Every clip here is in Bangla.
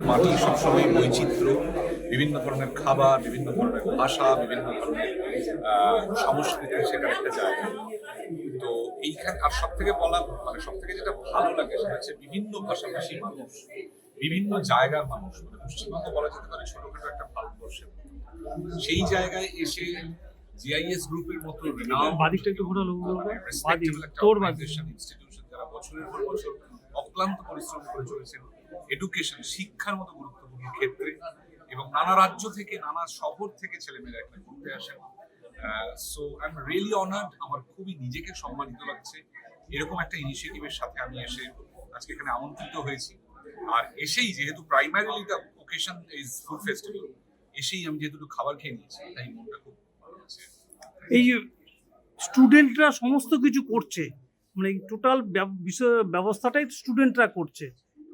মাটি সবসময় বৈচিত্র্য বিভিন্ন ধরনের খাবার বিভিন্ন ধরনের ভাষা বিভিন্ন ধরনের সংস্কৃতি সেটা একটা জায়গা। তো এইখানে আর সব থেকে বলা মানে সব থেকে যেটা ভালো লাগে সেটা হচ্ছে বিভিন্ন ভাষাভাষী মানুষ বিভিন্ন জায়গার মানুষ মানে পশ্চিমবঙ্গ বলা যেতে পারে ছোটখাটো একটা ভারতবর্ষের সেই জায়গায় এসে জিআইএস গ্রুপের মতো বাদিকটা একটু ঘোরালো বাদিক তোর ইনস্টিটিউশন যারা বছরের পর বছর অক্লান্ত পরিশ্রম করে চলেছেন এডুকেশন শিক্ষার মতো গুরুত্বপূর্ণ ক্ষেত্রে এবং নানা রাজ্য থেকে, নানা শহর থেকে ছেলেমেয়েরা এখানে ঘুরতে আসেন। So I am really honoured আমার খুবই নিজেকে সম্মানিত লাগছে। এরকম একটা ইনিশিয়েটিভের সাথে আমি এসে আজকে এখানে আমন্ত্রিত হয়েছি। আর এসেই যেহেতু primarily the occasion is food festival এসেই আমি যেহেতু একটু খাবার খেয়ে নিয়েছি, তাই মনটা খুব ভালো আছে এই স্টুডেন্টরা সমস্ত কিছু করছে মানে টোটাল বিষয় ব্যবস্থাটাই স্টুডেন্টরা করছে।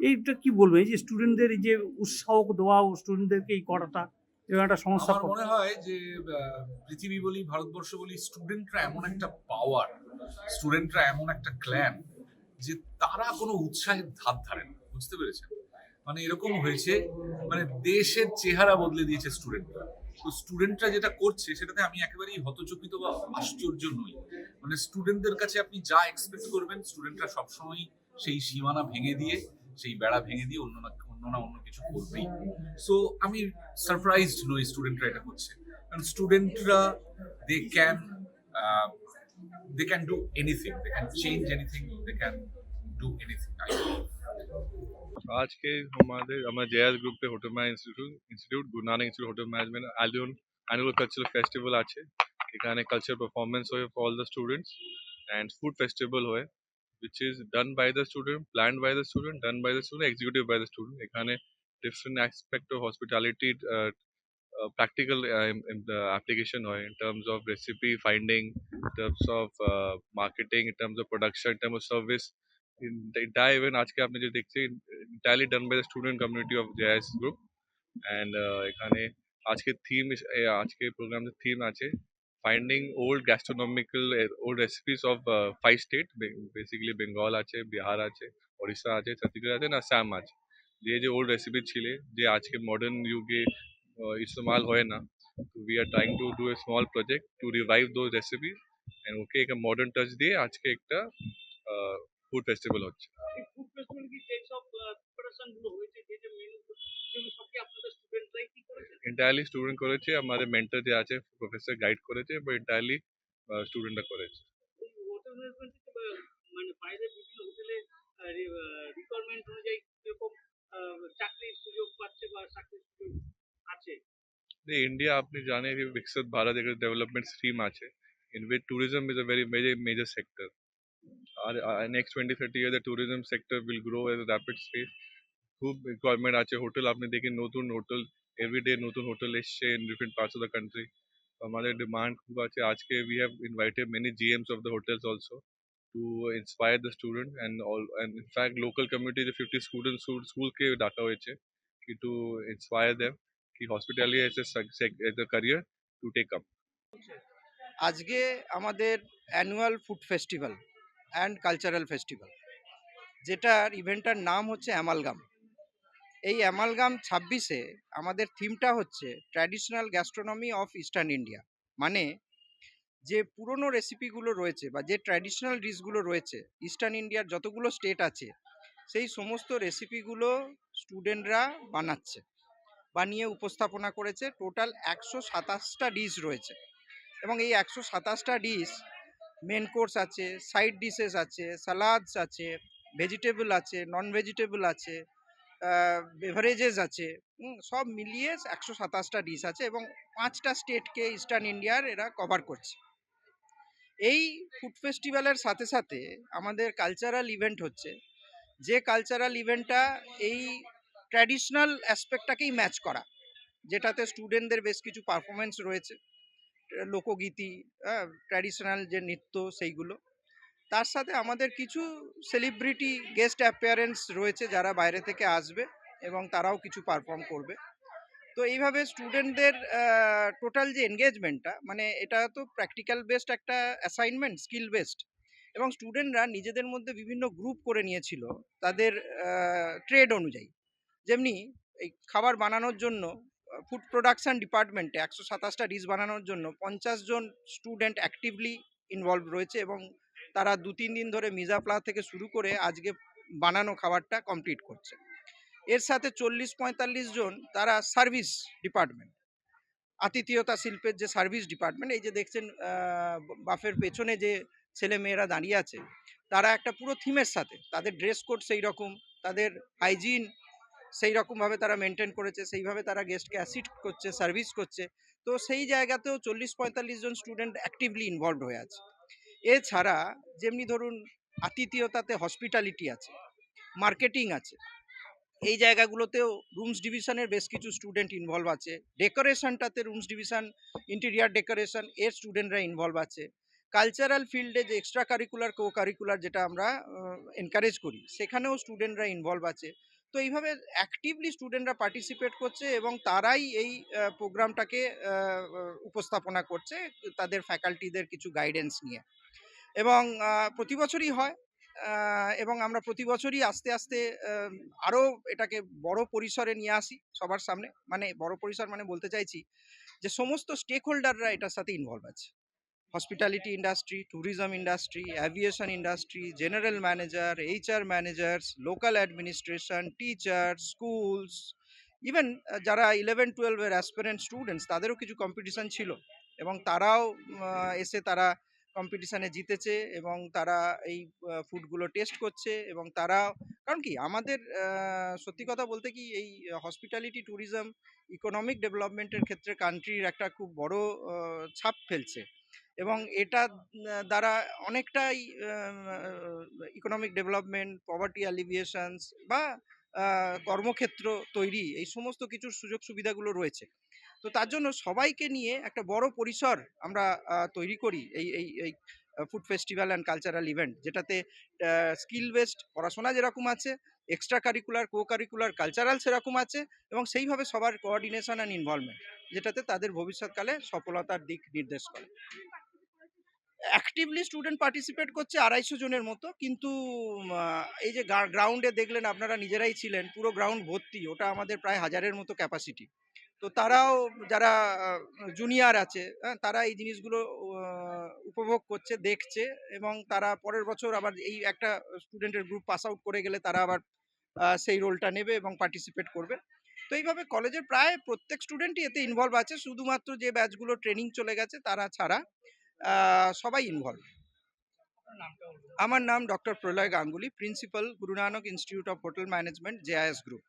এইটা কি বলবে? এই যে স্টুডেন্টদের এই যে উৎসাহ দেওয়া ও স্টুডেন্টদেরকে এই করাটা একটা সমস্যা আমার মনে হয় যে পৃথিবী বলি ভারতবর্ষ বলি স্টুডেন্টরা এমন একটা পাওয়ার স্টুডেন্টরা এমন একটা ক্ল্যান যে তারা কোনো উৎসাহের ধার ধারে না বুঝতে পেরেছেন? মানে এরকম হয়েছে মানে দেশের চেহারা বদলে দিয়েছে স্টুডেন্টরা তো স্টুডেন্টরা যেটা করছে সেটাতে আমি একেবারেই হতচকিত বা আশ্চর্য নই। মানে স্টুডেন্টদের কাছে আপনি যা এক্সপেক্ট করবেন স্টুডেন্টরা সবসময় সেই সীমানা ভেঙে দিয়ে সেই বেড়া ভেঙে দিয়ে অন্য না অন্য না অন্য কিছু করবেই সো আমি সারপ্রাইজড নই স্টুডেন্টরা এটা করছে কারণ স্টুডেন্টরা they can they can do anything they can change anything they can do anything आज के हमारे हमारे जेएस ग्रुप पे hotel manage institute institute Guru Nanak institute hotel management annual annual cultural festival আছে এখানে কালচার পারফরমেন্স হয় for all the students and food festival হয় which is done by the student planned by the student done by the student executed by the student এখানে different aspect of hospitality uh, uh, practical uh, in, in the application হয় in terms of recipe finding in terms of uh, marketing in terms of production in terms of service in the entire event আজকে আপনি যে দেখছেন entirely done by the student community of JIS group and uh, এখানে আজকে থিম আজকে প্রোগ্রামের থিম আছে finding old gastronomical old recipes of five state basically Bengal আছে বিহার আছে ওড়িশা আছে ছত্তিশগড় আছে না আসাম আছে যে যে ওল্ড রেসিপি ছিল যে আজকে মডার্ন যুগে uh, ইস্তেমাল হয় না তো we are trying to do a small project to revive those recipe and okay একটা মডার্ন টাচ দিয়ে আজকে একটা ফুড ফেস্টিভ্যাল হচ্ছে ফুড ফেস্টিভ্যাল কি যে সব প্রিপারেশনগুলো হয়েছে যে যে মেনু সেগুলো সব কি আপনাদের স্টুডেন্টরাই কি করেছে এন্টায়ারলি স্টুডেন্ট করেছে আমাদের মেন্টর যে আছে প্রফেসর গাইড করেছে বা এন্টায়ারলি স্টুডেন্টরা করেছে হোটেল ম্যানেজমেন্ট থেকে মানে বাইরে বিভিন্ন হোটেলে রিকোয়ারমেন্ট অনুযায়ী কীরকম আহ, চাকরির সুযোগ পাচ্ছে বা চাকরির সুযোগ আছে The India আপনি জানেন যে বিকশিত ভারত একটা ডেভেলপমেন্ট স্কিম আছে in which tourism is a very major major sector R next twenty thirty year the tourism sector will grow at rapid space খুব রিকোয়ারমেন্ট আছে, হোটেল আপনি দেখেন নতুন হোটেল এভরিডে নতুন হোটেল এসছে in different parts of the country আমাদের ডিমান্ড খুব আছে। আজকে we have invited many GMs of the hotels also to inspire the student and all and in fact local community যে ফিফটি স্টুডেন্টস স্কুলকে ডাকা হয়েছে কি টু ইন্সপায়ার দেম কি hospitality as as a career to take up আজকে আমাদের annual food festival and cultural festival যেটার ইভেন্টটার নাম হচ্ছে অ্যামালগাম এই অ্যামালগাম ছাব্বিশে আমাদের থিমটা হচ্ছে traditional gastronomy of eastern India. মানে যে পুরনো রেসিপিগুলো রয়েছে বা যে ট্র্যাডিশনাল ডিশগুলো রয়েছে, ইস্টার্ন ইন্ডিয়ার যতগুলো স্টেট আছে, সেই সমস্ত রেসিপিগুলো স্টুডেন্টরা বানাচ্ছে, বানিয়ে উপস্থাপনা করেছে। টোটাল একশো সাতাশটা ডিশ রয়েছে এবং এই একশো সাতাশটা ডিশ মেন কোর্স আছে, সাইড ডিশেস আছে, সালাদস আছে, ভেজিটেবল আছে নন ভেজিটেবল আছে বেভারেজেস আছে। সব মিলিয়ে একশো সাতাশটা ডিশ আছে এবং পাঁচটা স্টেটকে ইস্টার্ন ইন্ডিয়ার এরা কভার করছে। এই ফুড ফেস্টিভ্যালের সাথে সাথে আমাদের কালচারাল ইভেন্ট হচ্ছে। যে কালচারাল ইভেন্টটা এই ট্র্যাডিশনাল অ্যাসপেক্টটাকেই ম্যাচ করা। যেটাতে স্টুডেন্টদের বেশ কিছু পারফরমেন্স রয়েছে। লোকগীতি ট্র্যাডিশনাল যে নৃত্য সেইগুলো। তার সাথে আমাদের কিছু সেলিব্রিটি গেস্ট অ্যাপিয়ারেন্স রয়েছে যারা বাইরে থেকে আসবে এবং তারাও কিছু পারফর্ম করবে। তো এইভাবে স্টুডেন্টদের টোটাল যে এনগেজমেন্টটা মানে এটা তো প্র্যাকটিক্যাল বেসড একটা অ্যাসাইনমেন্ট স্কিল বেসড এবং স্টুডেন্টরা নিজেদের মধ্যে বিভিন্ন গ্রুপ করে নিয়েছিল তাদের ট্রেড অনুযায়ী। যেমনি এই খাবার বানানোর জন্য ফুড প্রোডাকশান ডিপার্টমেন্টে একশো সাতাশটা ডিশ বানানোর জন্য পঞ্চাশ জন স্টুডেন্ট অ্যাক্টিভলি ইনভলভ রয়েছে এবং তারা দু তিন দিন ধরে মিজাপ্লা থেকে শুরু করে আজকে বানানো খাবারটা কমপ্লিট করছে। এর সাথে চল্লিশ পঁয়তাল্লিশ জন তারা সার্ভিস ডিপার্টমেন্ট আতিথেয়তা শিল্পের যে সার্ভিস ডিপার্টমেন্ট এই যে দেখছেন বাফের পেছনে যে ছেলে মেয়েরা দাঁড়িয়ে আছে, তারা একটা পুরো থিমের সাথে, তাদের ড্রেস কোড সেই রকম তাদের হাইজিন সেই রকমভাবে তারা মেনটেন করেছে, সেইভাবে তারা গেস্টকে অ্যাসিড করছে সার্ভিস করছে। তো সেই জায়গাতেও চল্লিশ পঁয়তাল্লিশ জন স্টুডেন্ট অ্যাক্টিভলি ইনভলভ হয়ে আছে। এছাড়া যেমনি ধরুন আতিথেয়তাতে হসপিটালিটি আছে মার্কেটিং আছে, এই জায়গাগুলোতেও রুমস ডিভিশনের বেশ কিছু স্টুডেন্ট ইনভলভ আছে ডেকোরেশনটাতে রুমস ডিভিশন ইন্টেরিয়ার ডেকোরেশন এর স্টুডেন্টরা ইনভলভ আছে কালচারাল ফিল্ডে যে এক্সট্রা কারিকুলার কো কারিকুলার যেটা আমরা এনকারেজ করি, সেখানেও স্টুডেন্টরা ইনভলভ আছে, তো এইভাবে অ্যাক্টিভলি স্টুডেন্টরা পার্টিসিপেট করছে এবং তারাই এই প্রোগ্রামটাকে উপস্থাপনা করছে তাদের ফ্যাকাল্টিদের কিছু গাইডেন্স নিয়ে। এবং প্রতি বছরই হয়। এবং আমরা প্রতি বছরই আস্তে আস্তে আরও এটাকে বড় পরিসরে নিয়ে আসি সবার সামনে। মানে বড় পরিসর মানে বলতে চাইছি যে, সমস্ত স্টেক হোল্ডাররা এটার সাথে ইনভলভ আছে। Hospitality industry tourism industry aviation industry general manager HR managers local administration teacher schools even যারা ইলেভেন টুয়েলভের অ্যাসপিরেন্ট স্টুডেন্টস তাদেরও কিছু কম্পিটিশান ছিল। এবং তারাও এসে তারা কম্পিটিশানে জিতেছে এবং তারা এই ফুডগুলো টেস্ট করছে এবং তারা কারণ কি আমাদের সত্যি কথা বলতে কি এই হসপিটালিটি ট্যুরিজম ইকোনমিক ডেভেলপমেন্টের ক্ষেত্রে কান্ট্রির একটা খুব বড় ছাপ ফেলছে এবং এটা দ্বারা অনেকটাই ইকোনমিক ডেভেলপমেন্ট পভার্টি অ্যালিভিয়েশনস বা কর্মক্ষেত্র তৈরি এই সমস্ত কিছুর সুযোগ সুবিধাগুলো রয়েছে। তো তার জন্য সবাইকে নিয়ে একটা বড় পরিসর আমরা তৈরি করি এই এই এই food festival and cultural event যেটাতে স্কিল বেসড পড়াশোনা যেরকম আছে extra curricular co curricular cultural সেরকম আছে এবং সেইভাবে সবার কোঅর্ডিনেশন অ্যান্ড ইনভলভমেন্ট যেটাতে তাদের ভবিষ্যৎকালে সফলতার দিক নির্দেশ করে। অ্যাক্টিভলি স্টুডেন্ট পার্টিসিপেট করছে আড়াইশো জনের মতো কিন্তু এই যে গ্রাউন্ডে দেখলেন আপনারা নিজেরাই ছিলেন, পুরো গ্রাউন্ড ভর্তি, ওটা আমাদের প্রায় হাজারের মতো ক্যাপাসিটি তো তারাও যারা জুনিয়র আছে হ্যাঁ, তারা এই জিনিসগুলো উপভোগ করছে দেখছে এবং তারা পরের বছর আবার এই একটা স্টুডেন্টের গ্রুপ পাস আউট করে গেলে তারা আবার সেই রোলটা নেবে এবং পার্টিসিপেট করবে। তো এইভাবে কলেজের প্রায় প্রত্যেক স্টুডেন্টই এতে ইনভলভ আছে শুধুমাত্র যে ব্যাচগুলো ট্রেনিং চলে গেছে তারা ছাড়া সবাই ইনভলভ আমার নাম doctor Pralay Ganguly principal Guru Nanak institute of hotel management JIS group